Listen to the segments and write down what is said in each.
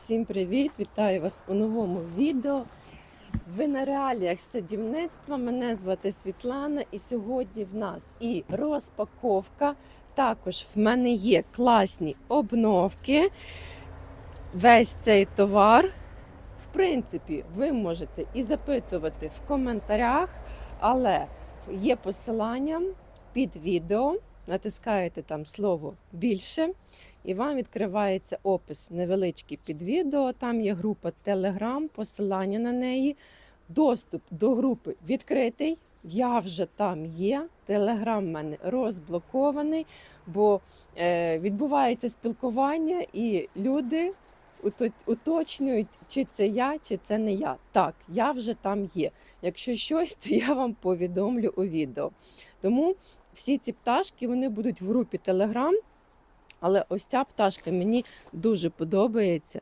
Всім привіт! Вітаю вас у новому відео. Ви на реаліях садівництва. Мене звати Світлана, і сьогодні в нас і розпаковка. Також в мене є класні обновки. Весь цей товар. В принципі, ви можете і запитувати в коментарях, але є посилання під відео. Натискаєте там слово більше, і вам відкривається опис невеличкий під відео. Там є група Telegram, посилання на неї. Доступ до групи відкритий. Я вже там є. Телеграм мене розблокований, бо е, відбувається спілкування, і люди уточнюють, чи це я, чи це не я. Так, я вже там є. Якщо щось, то я вам повідомлю у відео. Тому всі ці пташки вони будуть в групі Telegram. Але ось ця пташка мені дуже подобається.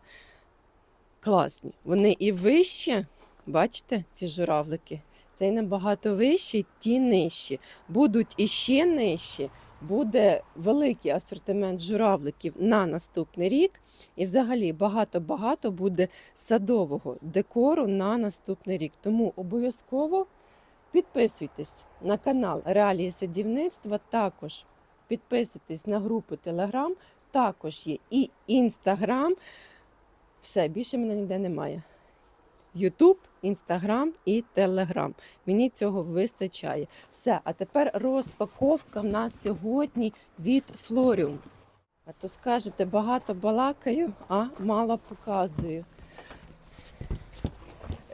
Класні. Вони і вищі, бачите, ці журавлики. Цей набагато вищий, ті нижчі. Будуть іще нижчі. Буде великий асортимент журавликів на наступний рік. І взагалі багато-багато буде садового декору на наступний рік. Тому обов'язково підписуйтесь на канал Реалії садівництва. Також підписуйтесь на групу Телеграм. Також є і Інстаграм. Все, більше мене ніде немає. Ютуб, Інстаграм і Телеграм. Мені цього вистачає. Все, а тепер розпаковка в нас сьогодні від Флоріум. А то скажете, багато балакаю, а мало показую.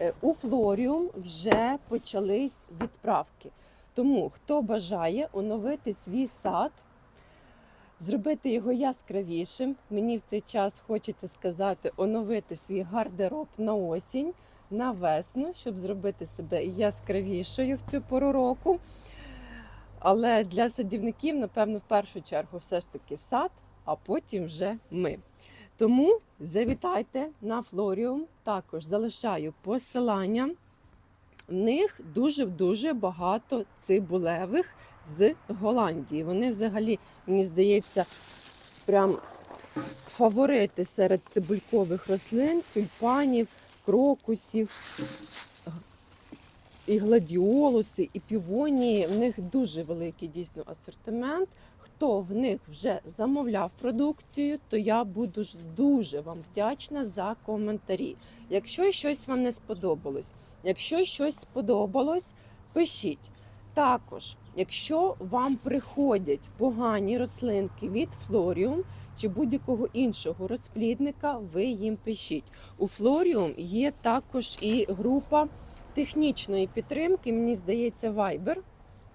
Е, У Флоріум вже почались відправки. Тому хто бажає оновити свій сад, зробити його яскравішим. Мені в цей час хочеться сказати, оновити свій гардероб на осінь, на весну, щоб зробити себе яскравішою в цю пору року. Але для садівників, напевно, в першу чергу, все ж таки сад, а потім вже ми. Тому завітайте на Флоріум. Також залишаю посилання. В них дуже-дуже багато цибулевих з Голландії. Вони взагалі, мені здається, прям фаворити серед цибулькових рослин, тюльпанів, крокусів, і гладіолуси, і півонії. В них дуже великий дійсно асортимент. Хто в них вже замовляв продукцію, то я буду дуже вам вдячна за коментарі. Якщо щось вам не сподобалось, якщо щось сподобалось, пишіть. Також, якщо вам приходять погані рослинки від Флоріум чи будь-якого іншого розплідника, ви їм пишіть. У Флоріум є також і група технічної підтримки, мені здається, Viber.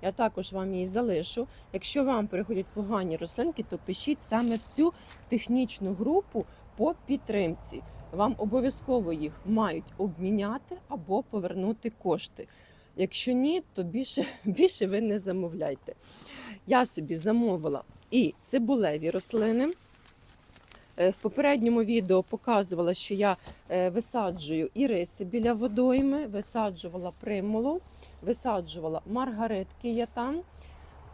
Я також вам її залишу. Якщо вам приходять погані рослинки, то пишіть саме в цю технічну групу по підтримці. Вам обов'язково їх мають обміняти або повернути кошти. Якщо ні, то більше, більше ви не замовляйте. Я собі замовила і цибулеві рослини. Е, В попередньому відео показувала, що я е, висаджую іриси біля водойми, висаджувала примулу, висаджувала маргаритки я там.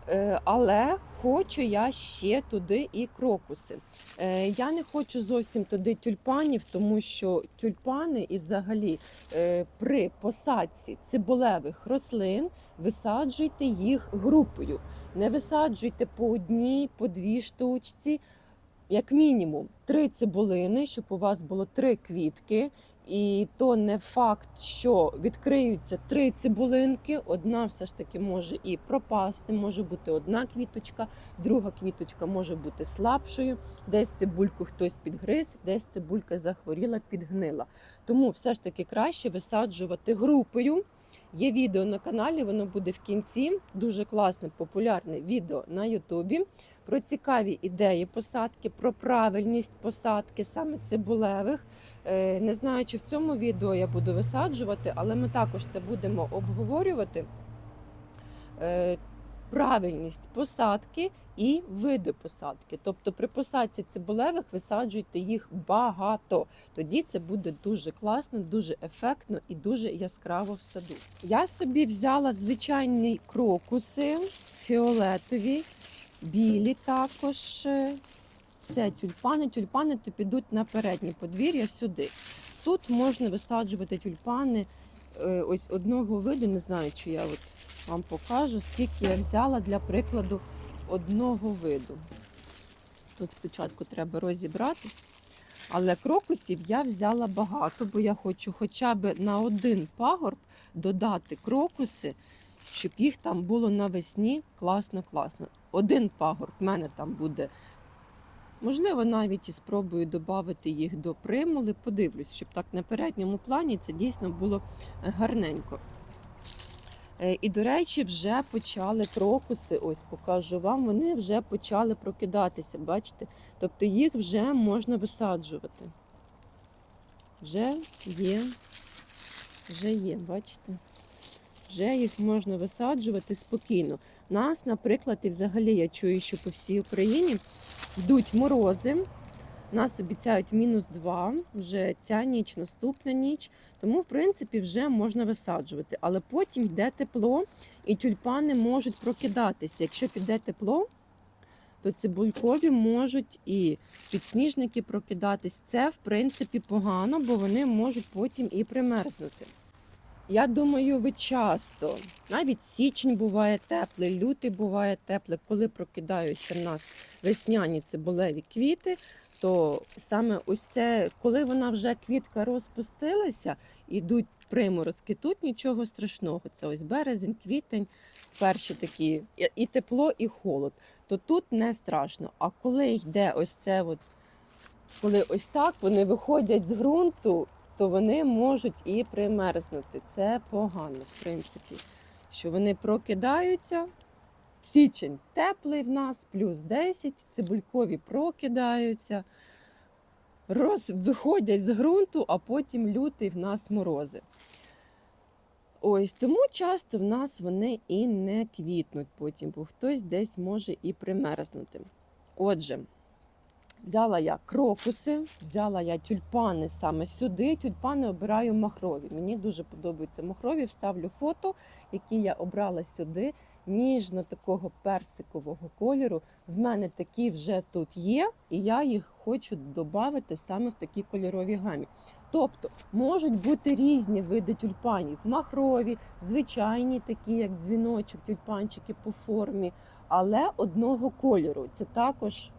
Е, Але хочу я ще туди і крокуси. Е, Я не хочу зовсім туди тюльпанів, тому що тюльпани і взагалі е, при посадці цибулевих рослин висаджуйте їх групою. Не висаджуйте по одній, по дві штучці, як мінімум три цибулини, щоб у вас було три квітки. І то не факт, що відкриються три цибулинки. Одна все ж таки може і пропасти, може бути одна квіточка, друга квіточка може бути слабшою. Десь цибульку хтось підгриз, десь цибулька захворіла, підгнила. Тому все ж таки краще висаджувати групою. Є відео на каналі, воно буде в кінці. Дуже класне, популярне відео на Ютубі про цікаві ідеї посадки, про правильність посадки, саме цибулевих. Е, Не знаю, чи в цьому відео я буду висаджувати, але ми також це будемо обговорювати. Е, Правильність посадки і види посадки. Тобто при посадці цибулевих висаджуйте їх багато. Тоді це буде дуже класно, дуже ефектно і дуже яскраво в саду. Я собі взяла звичайні крокуси, фіолетові, білі також. е, це тюльпани. Тюльпани то підуть на переднє подвір'я сюди. Тут можна висаджувати тюльпани е, ось одного виду. Не знаю, чи я от вам покажу, скільки я взяла для прикладу одного виду. Тут спочатку треба розібратись. Але крокусів я взяла багато, бо я хочу хоча б на один пагорб додати крокуси, щоб їх там було навесні класно-класно. Один пагорб в мене там буде. Можливо, навіть і спробую додати їх до примули. Подивлюсь, щоб так на передньому плані це дійсно було е, гарненько. Е, І, до речі, вже почали крокуси. Ось покажу вам. Вони вже почали прокидатися. Бачите? Тобто їх вже можна висаджувати. Вже є, вже є, бачите? Вже їх можна висаджувати спокійно. Нас, наприклад, і взагалі я чую, що по всій Україні йдуть морози. Нас обіцяють мінус 2, вже ця ніч, наступна ніч. Тому, в принципі, вже можна висаджувати. Але потім йде тепло, і тюльпани можуть прокидатися. Якщо піде тепло, то цибулькові можуть і підсніжники прокидатись. Це, в принципі, погано, бо вони можуть потім і примерзнути. Я думаю, ви часто, навіть січень буває теплий, лютий буває теплий, коли прокидаються в нас весняні цибулеві квіти, то саме ось це, коли вона вже квітка розпустилася, ідуть приморозки, тут нічого страшного. Це ось березень, квітень, перші такі і- тепло, і холод. То тут не страшно. А коли йде ось це, от, коли ось так вони виходять з ґрунту, то вони можуть і примерзнути. Це погано, в принципі. Що вони прокидаються. Січень теплий в нас, плюс 10, цибулькові прокидаються, роз, виходять з ґрунту, а потім лютий в нас морози. Ось тому часто в нас вони і не квітнуть потім, бо хтось десь може і примерзнути. Отже, взяла я крокуси, взяла я тюльпани саме сюди. Тюльпани обираю махрові. Мені дуже подобаються махрові. Вставлю фото, які я обрала сюди ніжно такого персикового кольору. В мене такі вже тут є, і я їх хочу додати саме в такій кольоровій гамі. Тобто можуть бути різні види тюльпанів: махрові, звичайні, такі як дзвіночок, тюльпанчики по формі, але одного кольору. Це також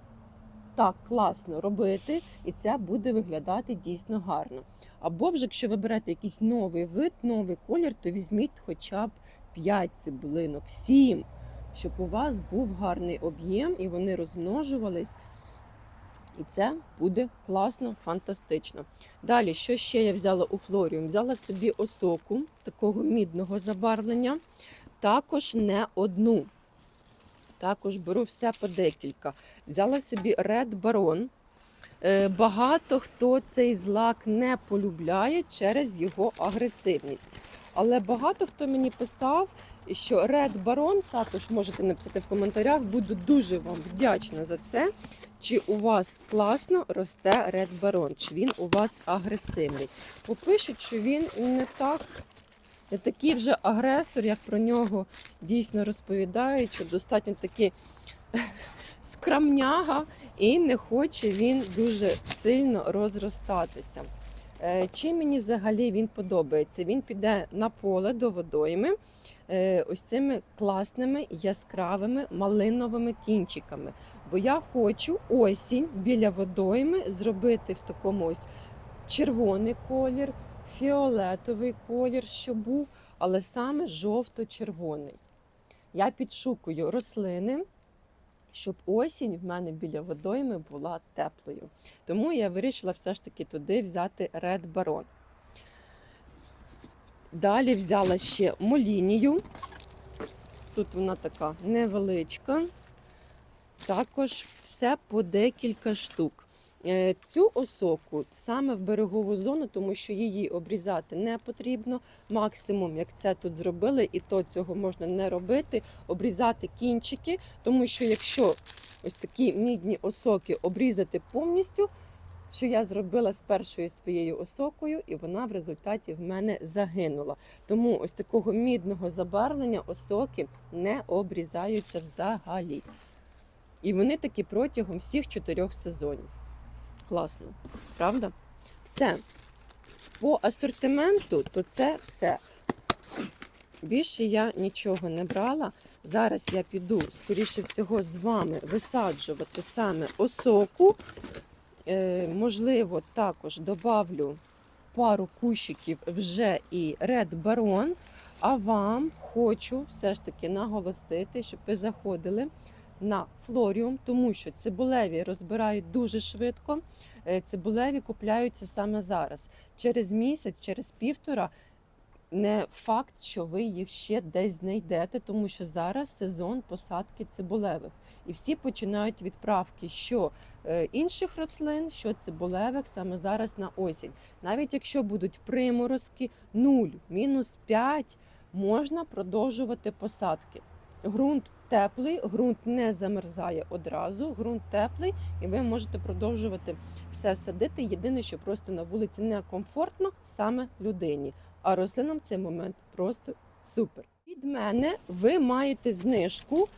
так класно робити, і це буде виглядати дійсно гарно. Або вже, якщо ви берете якийсь новий вид, новий колір, то візьміть хоча б 5 цибулинок, 7, щоб у вас був гарний об'єм і вони розмножувались. І це буде класно, фантастично. Далі, що ще я взяла у флоріум? Взяла собі осоку такого мідного забарвлення, також не одну. Також беру все по декілька. Взяла собі Red Baron. Е, Багато хто цей злак не полюбляє через його агресивність. Але багато хто мені писав, що Red Baron, також можете написати в коментарях, буду дуже вам вдячна за це. Чи у вас класно росте Red Baron, чи він у вас агресивний. Попишуть, що він не так, не такий вже агресор, як про нього дійсно розповідають, що достатньо такий скрамняга і не хоче він дуже сильно розростатися. Е, Чим мені взагалі він подобається? Він піде на поле до водойми е, ось цими класними яскравими малиновими кінчиками. Бо я хочу осінь біля водойми зробити в такому ось червоний колір, фіолетовий колір, що був, але саме жовто-червоний. Я підшукую рослини, щоб осінь в мене біля водойми була теплою. Тому я вирішила все ж таки туди взяти Red Baron. Далі взяла ще молінію. Тут вона така невеличка. Також все по декілька штук. Е, Цю осоку саме в берегову зону, тому що її обрізати не потрібно. Максимум, як це тут зробили, і то цього можна не робити, обрізати кінчики, тому що якщо ось такі мідні осоки обрізати повністю, що я зробила з першою своєю осокою, і вона в результаті в мене загинула. Тому ось такого мідного забарвлення осоки не обрізаються взагалі. І вони такі протягом всіх чотирьох сезонів. Класно, правда? Все. По асортименту, то це все. Більше я нічого не брала. Зараз я піду, скоріше всього, з вами висаджувати саме осоку. Е, можливо, також добавлю пару кущиків вже і Red Baron. А вам хочу все ж таки наголосити, щоб ви заходили на флоріум, тому що цибулеві розбирають дуже швидко. Е, Цибулеві купляються саме зараз. Через місяць, через півтора не факт, що ви їх ще десь знайдете, тому що зараз сезон посадки цибулевих. І всі починають відправки що е, інших рослин, що цибулевих саме зараз на осінь. Навіть якщо будуть приморозки 0, мінус 5, можна продовжувати посадки. Ґрунт теплий, ґрунт не замерзає одразу, ґрунт теплий, і ви можете продовжувати все садити. Єдине, що просто на вулиці некомфортно саме людині. А рослинам цей момент просто супер. Від мене ви маєте знижку.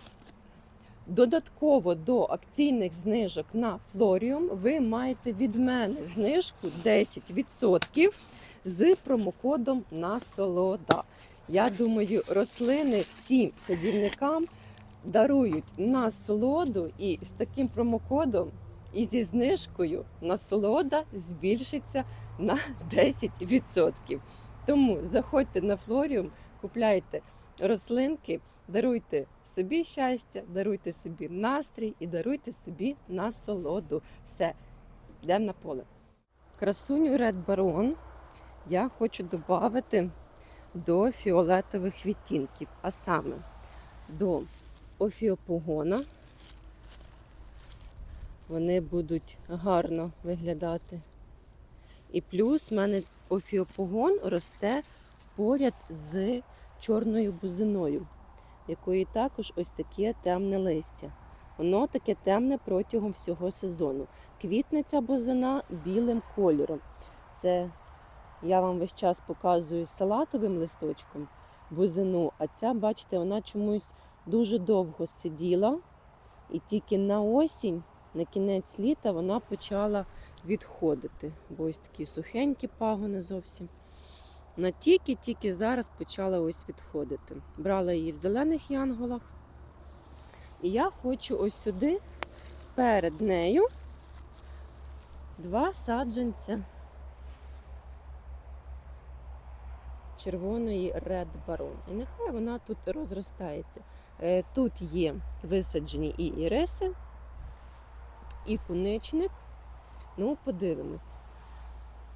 Додатково до акційних знижок на Флоріум ви маєте від мене знижку 10% з промокодом насолода. Я думаю, рослини всім садівникам дарують насолоду, і з таким промокодом і зі знижкою насолода збільшиться на 10%. Тому заходьте на флоріум, купляйте рослинки, даруйте собі щастя, даруйте собі настрій і даруйте собі насолоду. Все, йдемо на поле. Красуню Red Baron я хочу додати до фіолетових відтінків, а саме до офіопогона. Вони будуть гарно виглядати. І плюс в мене офіопогон росте поряд з чорною бузиною, якої також ось таке темне листя. Воно таке темне протягом всього сезону. Квітне ця бузина білим кольором. Це я вам весь час показую салатовим листочком бузину, а ця, бачите, вона чомусь дуже довго сиділа, і тільки на осінь, на кінець літа, вона почала відходити. Бо ось такі сухенькі пагони зовсім. Вона тільки-тільки зараз почала ось відходити. Брала її в зелених янголах. І я хочу ось сюди, перед нею, два саджанця червоної Red Baron. І нехай вона тут розростається. Е, Тут є висаджені і іриси, і куничник. Ну, подивимось,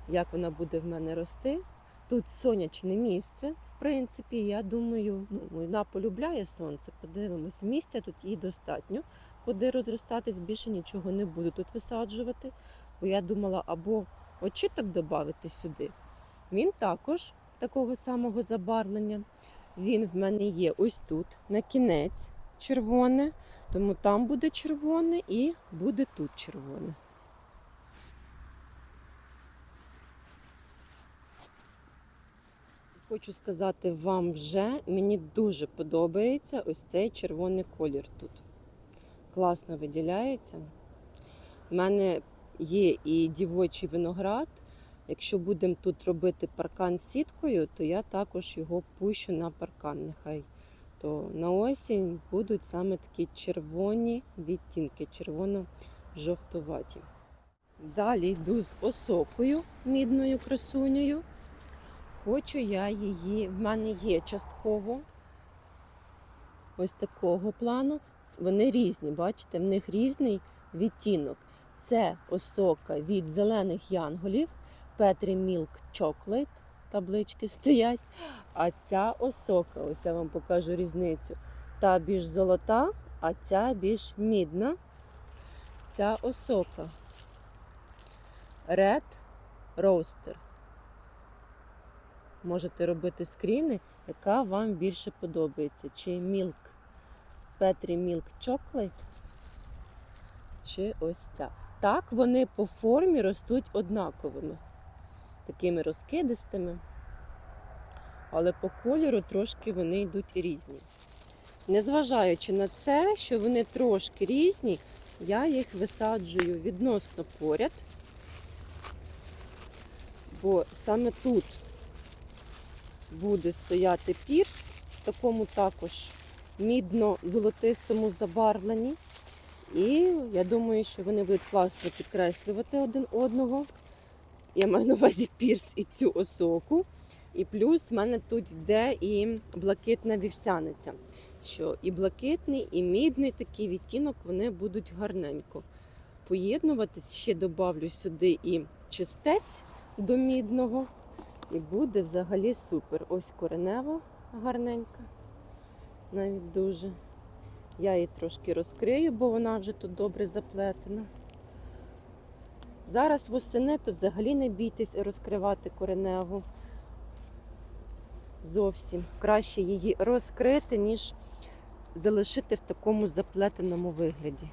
як вона буде в мене рости. Тут сонячне місце, в принципі, я думаю, ну, вона полюбляє сонце. Подивимось, місця тут їй достатньо, куди розростатись, більше нічого не буду тут висаджувати. Бо я думала, або очіток додати сюди. Він також такого самого забарвлення. Він в мене є ось тут, на кінець червоне, тому там буде червоне і буде тут червоне. Хочу сказати вам вже, мені дуже подобається ось цей червоний колір тут. Класно виділяється. У мене є і дівочий виноград. Якщо будемо тут робити паркан сіткою, то я також його пущу на паркан. Нехай то на осінь будуть саме такі червоні відтінки, червоно-жовтуваті. Далі йду з осокою мідною красунею. Хочу я її, в мене є частково ось такого плану. Вони різні, бачите, в них різний відтінок. Це осока від зелених янголів, Петрі Мілк Chocolate, таблички стоять. А ця осока, ось я вам покажу різницю. Та більш золота, а ця більш мідна. Ця осока. Red Roaster. Можете робити скріни, яка вам більше подобається. Чи Milk Петрі Milk Chocolate, чи ось ця. Так, вони по формі ростуть однаковими, такими розкидистими, але по кольору трошки вони йдуть різні. Незважаючи на це, що вони трошки різні, я їх висаджую відносно поряд, бо саме тут буде стояти пірс, в такому також мідно-золотистому забарвленні. І я думаю, що вони будуть класно підкреслювати один одного. Я маю на увазі пірс і цю осоку. І плюс в мене тут йде і блакитна вівсяниця. Що і блакитний, і мідний такий відтінок вони будуть гарненько поєднуватись. Ще добавлю сюди і чистець до мідного. І буде взагалі супер. Ось коренева гарненька. Навіть дуже. Я її трошки розкрию, бо вона вже тут добре заплетена. Зараз восени, то взагалі не бійтесь розкривати кореневу. Зовсім краще її розкрити, ніж залишити в такому заплетеному вигляді.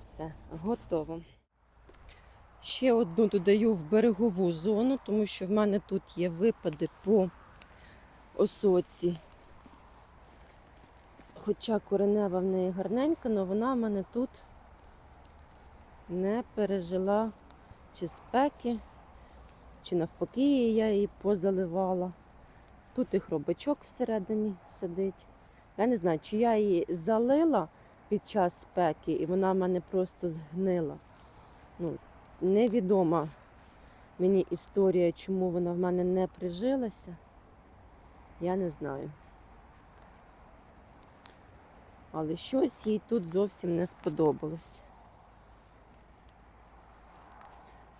Все, готово. Ще одну додаю в берегову зону, тому що в мене тут є випади по осоці. Хоча коренева в неї гарненька, але вона в мене тут не пережила чи спеки, чи навпаки я її позаливала. Тут і хробачок всередині сидить. Я не знаю, чи я її залила під час спеки, і вона в мене просто згнила. Ну, невідома мені історія, чому вона в мене не прижилася. Я не знаю. Але щось їй тут зовсім не сподобалось.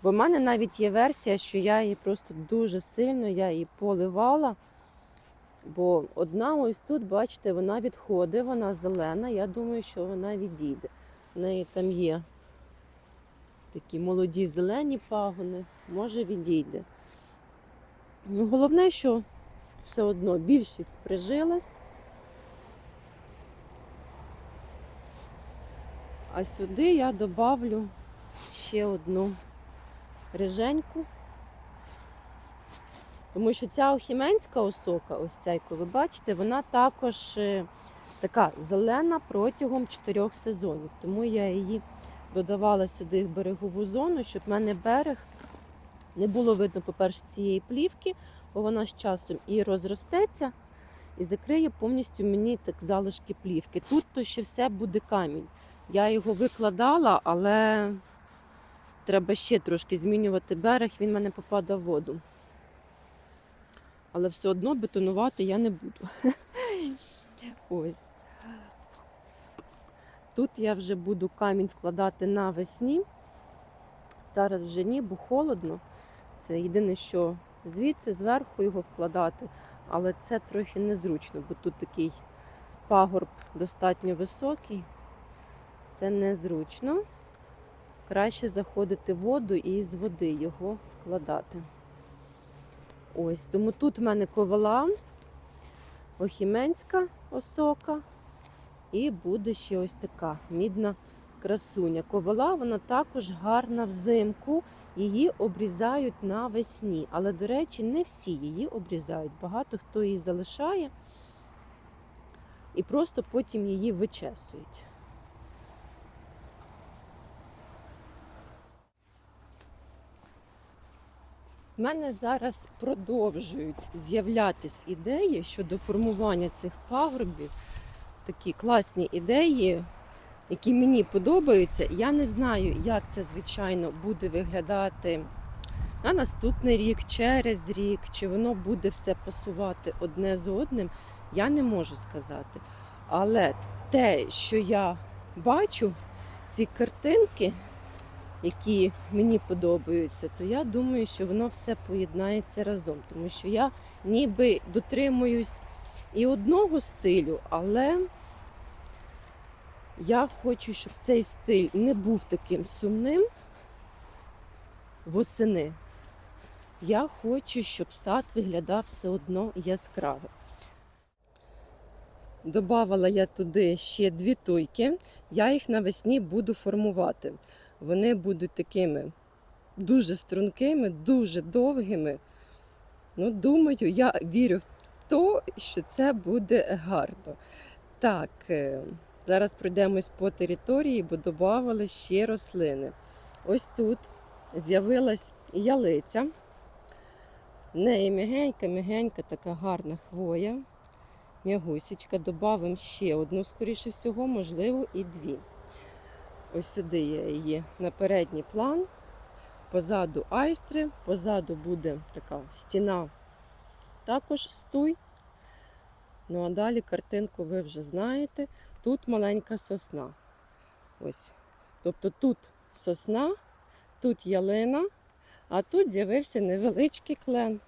Бо в мене навіть є версія, що я її просто дуже сильно я її поливала. Бо одна ось тут, бачите, вона відходить, вона зелена. Я думаю, що вона відійде. В неї там є такі молоді зелені пагони, може відійде. Ну, головне, що все одно більшість прижилась. А сюди я добавлю ще одну риженьку. Тому що ця охіменська осока, ось ця, яку ви бачите, вона також е, така зелена протягом чотирьох сезонів. Тому я її додавала сюди в берегову зону, щоб в мене берег не було видно, по-перше, цієї плівки, бо вона з часом і розростеться, і закриє повністю мені так залишки плівки. Тут то ще все буде камінь. Я його викладала, але треба ще трошки змінювати берег, він в мене попадає в воду. Але все одно бетонувати я не буду. Ось. Тут я вже буду камінь вкладати навесні. Зараз вже ні, бо холодно. Це єдине, що звідси зверху його вкладати, але це трохи незручно, бо тут такий пагорб достатньо високий. Це незручно. Краще заходити в воду і з води його вкладати. Ось, тому тут в мене ковала, охіменська осока, і буде ще ось така мідна красуня. Ковала, вона також гарна взимку, її обрізають навесні. Але, до речі, не всі її обрізають. Багато хто її залишає і просто потім її вичесують. У мене зараз продовжують з'являтись ідеї щодо формування цих пагорбів. Такі класні ідеї, які мені подобаються. Я не знаю, як це, звичайно, буде виглядати на наступний рік, через рік, чи воно буде все пасувати одне з одним, я не можу сказати. Але те, що я бачу, ці картинки, які мені подобаються, то я думаю, що воно все поєднається разом. Тому що я ніби дотримуюсь і одного стилю, але я хочу, щоб цей стиль не був таким сумним восени. Я хочу, щоб сад виглядав все одно яскраво. Добавила я туди ще дві тойки, я їх навесні буду формувати. Вони будуть такими дуже стрункими, дуже довгими. Ну, думаю, я вірю в то, що це буде гарно. Так, е, зараз пройдемось по території, бо додавали ще рослини. Ось тут з'явилась ялиця. В неї м'ягенька-м'ягенька, така гарна хвоя. М'ягусічка. Добавимо ще одну, скоріше всього, можливо, і дві. Ось сюди я її на передній план. Позаду айстри, позаду буде така стіна, також стуй. Ну а далі картинку ви вже знаєте. Тут маленька сосна. Ось. Тобто тут сосна, тут ялина, а тут з'явився невеличкий клен.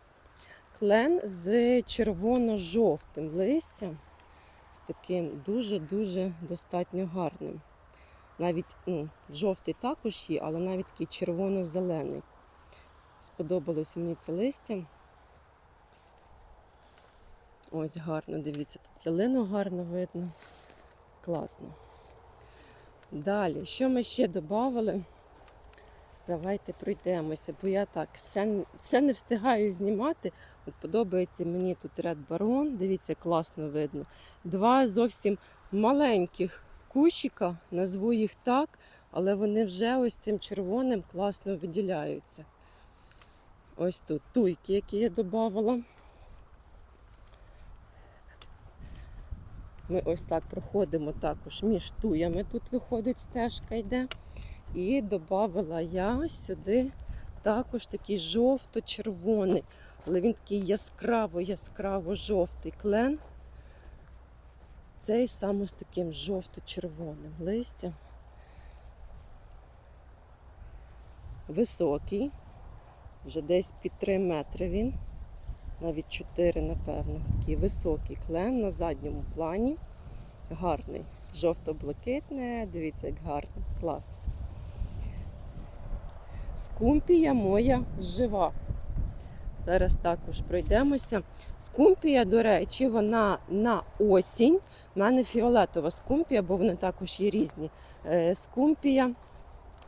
Клен з червоно-жовтим листям, з таким дуже-дуже достатньо гарним. Навіть ну, жовтий також є, але навіть такий червоно-зелений. Сподобалось мені це листя. Ось гарно, дивіться, тут ялину гарно видно. Класно. Далі, що ми ще додали? Давайте пройдемося, бо я так все, все не встигаю знімати. От подобається мені тут Red Baron, дивіться, класно видно. Два зовсім маленьких кущика, назву їх так, але вони вже ось цим червоним класно виділяються. Ось тут туйки, які я додавала. Ми ось так проходимо також між туями. Тут виходить стежка йде. І додала я сюди також такий жовто-червоний, але він такий яскраво-яскраво-жовтий клен. Цей саме з таким жовто-червоним листям. Високий, вже десь під 3 метри він, навіть 4, напевно. Такий високий клен на задньому плані. Гарний. Жовто-блакитне, дивіться, як гарно, клас. Скумпія моя жива. Зараз також пройдемося. Скумпія, до речі, вона на осінь. У мене фіолетова скумпія, бо вони також є різні. Е, Скумпія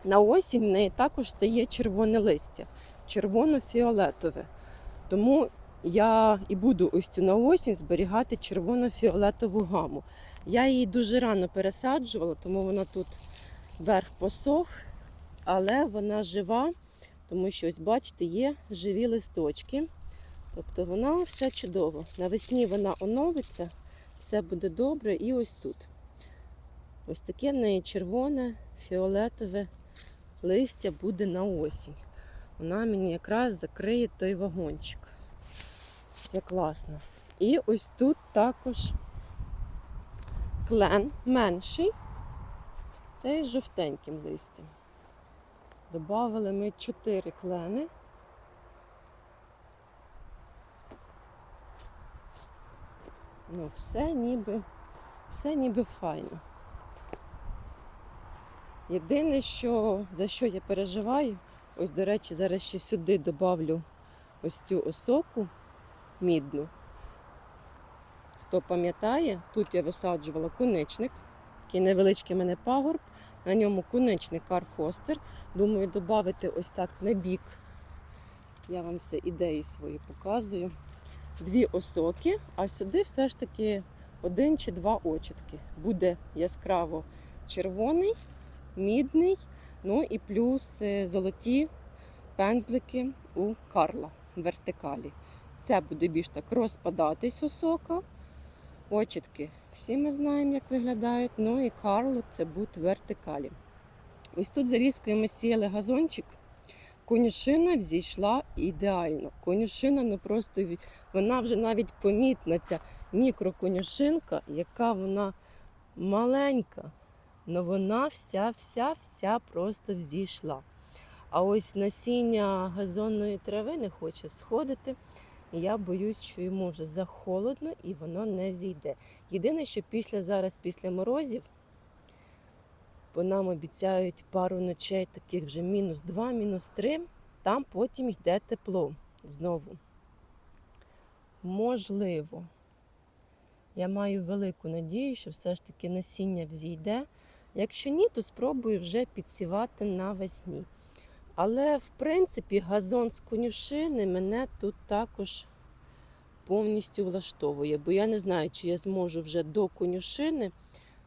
на осінь в неї також стає червоне листя, червоно-фіолетове. Тому я і буду ось цю на осінь зберігати червоно-фіолетову гаму. Я її дуже рано пересаджувала, тому вона тут верх посох, але вона жива, тому що, ось бачите, є живі листочки. Тобто вона все чудово. Навесні вона оновиться, все буде добре. І ось тут. Ось таке в неї червоне, фіолетове листя буде на осінь. Вона мені якраз закриє той вагончик. Все класно. І ось тут також клен менший. Цей жовтеньким листям. Добавили ми 4 клени. Ну, все ніби, все ніби файно. Єдине, що, за що я переживаю, ось, до речі, зараз ще сюди добавлю ось цю осоку мідну. Хто пам'ятає, тут я висаджувала куничник, такий невеличкий мене пагорб, на ньому куничник Карфостер. Думаю, додати ось так на бік. Я вам це ідеї свої показую. Дві осоки, а сюди все ж таки один чи два очітки. Буде яскраво червоний, мідний, ну і плюс е, золоті пензлики у Карла вертикалі. Це буде більш так розпадатись осока. Очітки всі ми знаємо, як виглядають. Ну і Карло це в вертикалі. Ось тут за різкою ми сіяли газончик. Конюшина взійшла ідеально. Конюшина ну просто вона вже навіть помітна, ця мікроконюшинка, яка вона маленька, але вона вся-вся-вся просто взійшла. А ось насіння газонної трави не хоче сходити. І я боюсь, що йому вже захолодно і воно не зійде. Єдине, що після зараз, після морозів, бо нам обіцяють пару ночей, таких вже мінус 2, мінус 3, там потім йде тепло знову. Можливо, я маю велику надію, що все ж таки насіння взійде. Якщо ні, то спробую вже підсівати навесні. Але, в принципі, газон з конюшини мене тут також повністю влаштовує, бо я не знаю, чи я зможу вже до конюшини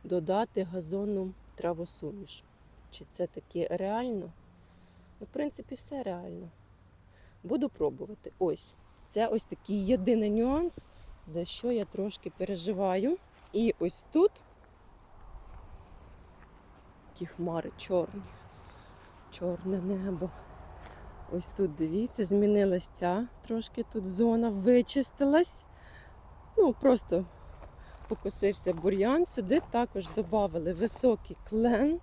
додати газонну травосуміш. Чи це таке реально? Ну, в принципі, все реально. Буду пробувати. Ось. Це ось такий єдиний нюанс, за що я трошки переживаю. І ось тут ті хмари чорні, чорне небо. Ось тут дивіться, змінилась ця трошки тут зона, вичистилась. Ну, просто покосився бур'ян. Сюди також додали високий клен,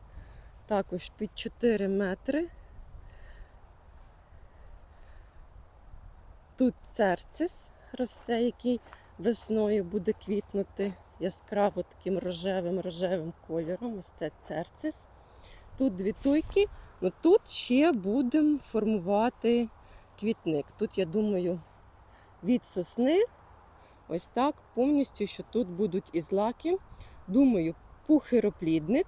також під 4 метри. Тут церцис росте, який весною буде квітнути яскраво таким рожевим рожевим кольором. Ось це церцис. Тут дві туйки. Ну тут ще будемо формувати квітник. Тут, я думаю, від сосни, ось так, повністю, що тут будуть і злаки. Думаю, пухироплідник,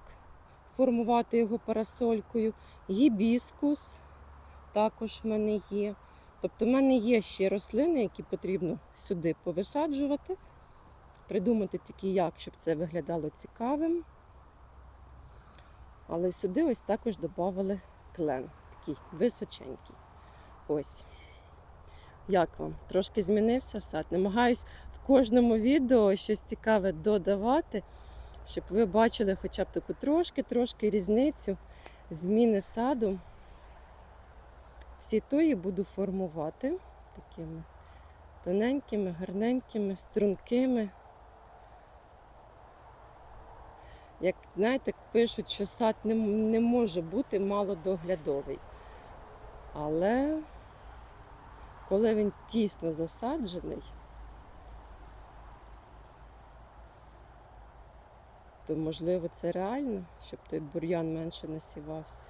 формувати його парасолькою, гібіскус також в мене є. Тобто в мене є ще рослини, які потрібно сюди повисаджувати, придумати такі як, щоб це виглядало цікавим. Але сюди ось також додали клен, такий височенький. Ось. Як вам? Трошки змінився сад. Намагаюсь в кожному відео щось цікаве додавати, щоб ви бачили хоча б таку трошки-трошки різницю зміни саду. Всі тої буду формувати такими тоненькими, гарненькими, стрункими. Як знаєте, пишуть, що сад не, не може бути малодоглядовий. Але коли він тісно засаджений, то можливо це реально, щоб той бур'ян менше насівався.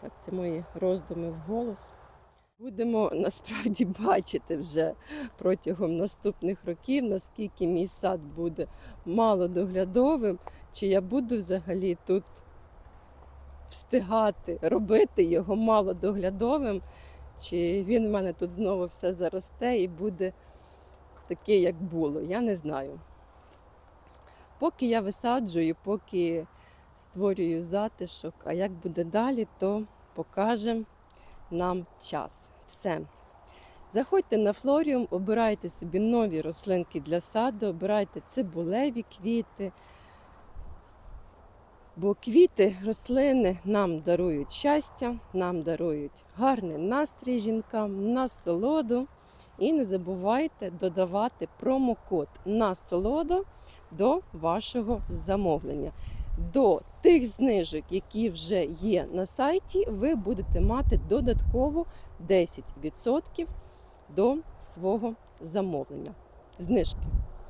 Так, це мої роздуми вголос. Будемо насправді бачити вже протягом наступних років, наскільки мій сад буде малодоглядовим, чи я буду взагалі тут встигати робити його малодоглядовим, чи він в мене тут знову все заросте і буде таке, як було. Я не знаю. Поки я висаджую, поки створюю затишок, а як буде далі, то покаже нам час. Все. Заходьте на флоріум, обирайте собі нові рослинки для саду, обирайте цибулеві квіти. Бо квіти, рослини нам дарують щастя, нам дарують гарний настрій жінкам, насолоду. І не забувайте додавати промокод насолода до вашого замовлення. До тих знижок, які вже є на сайті, ви будете мати додатково 10% до свого замовлення. Знижки.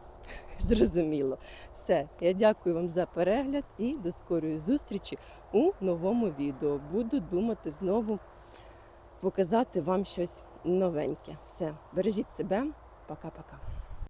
Зрозуміло. Все, я дякую вам за перегляд і до скорої зустрічі у новому відео. Буду думати знову показати вам щось новеньке. Все, бережіть себе. Пока-пока.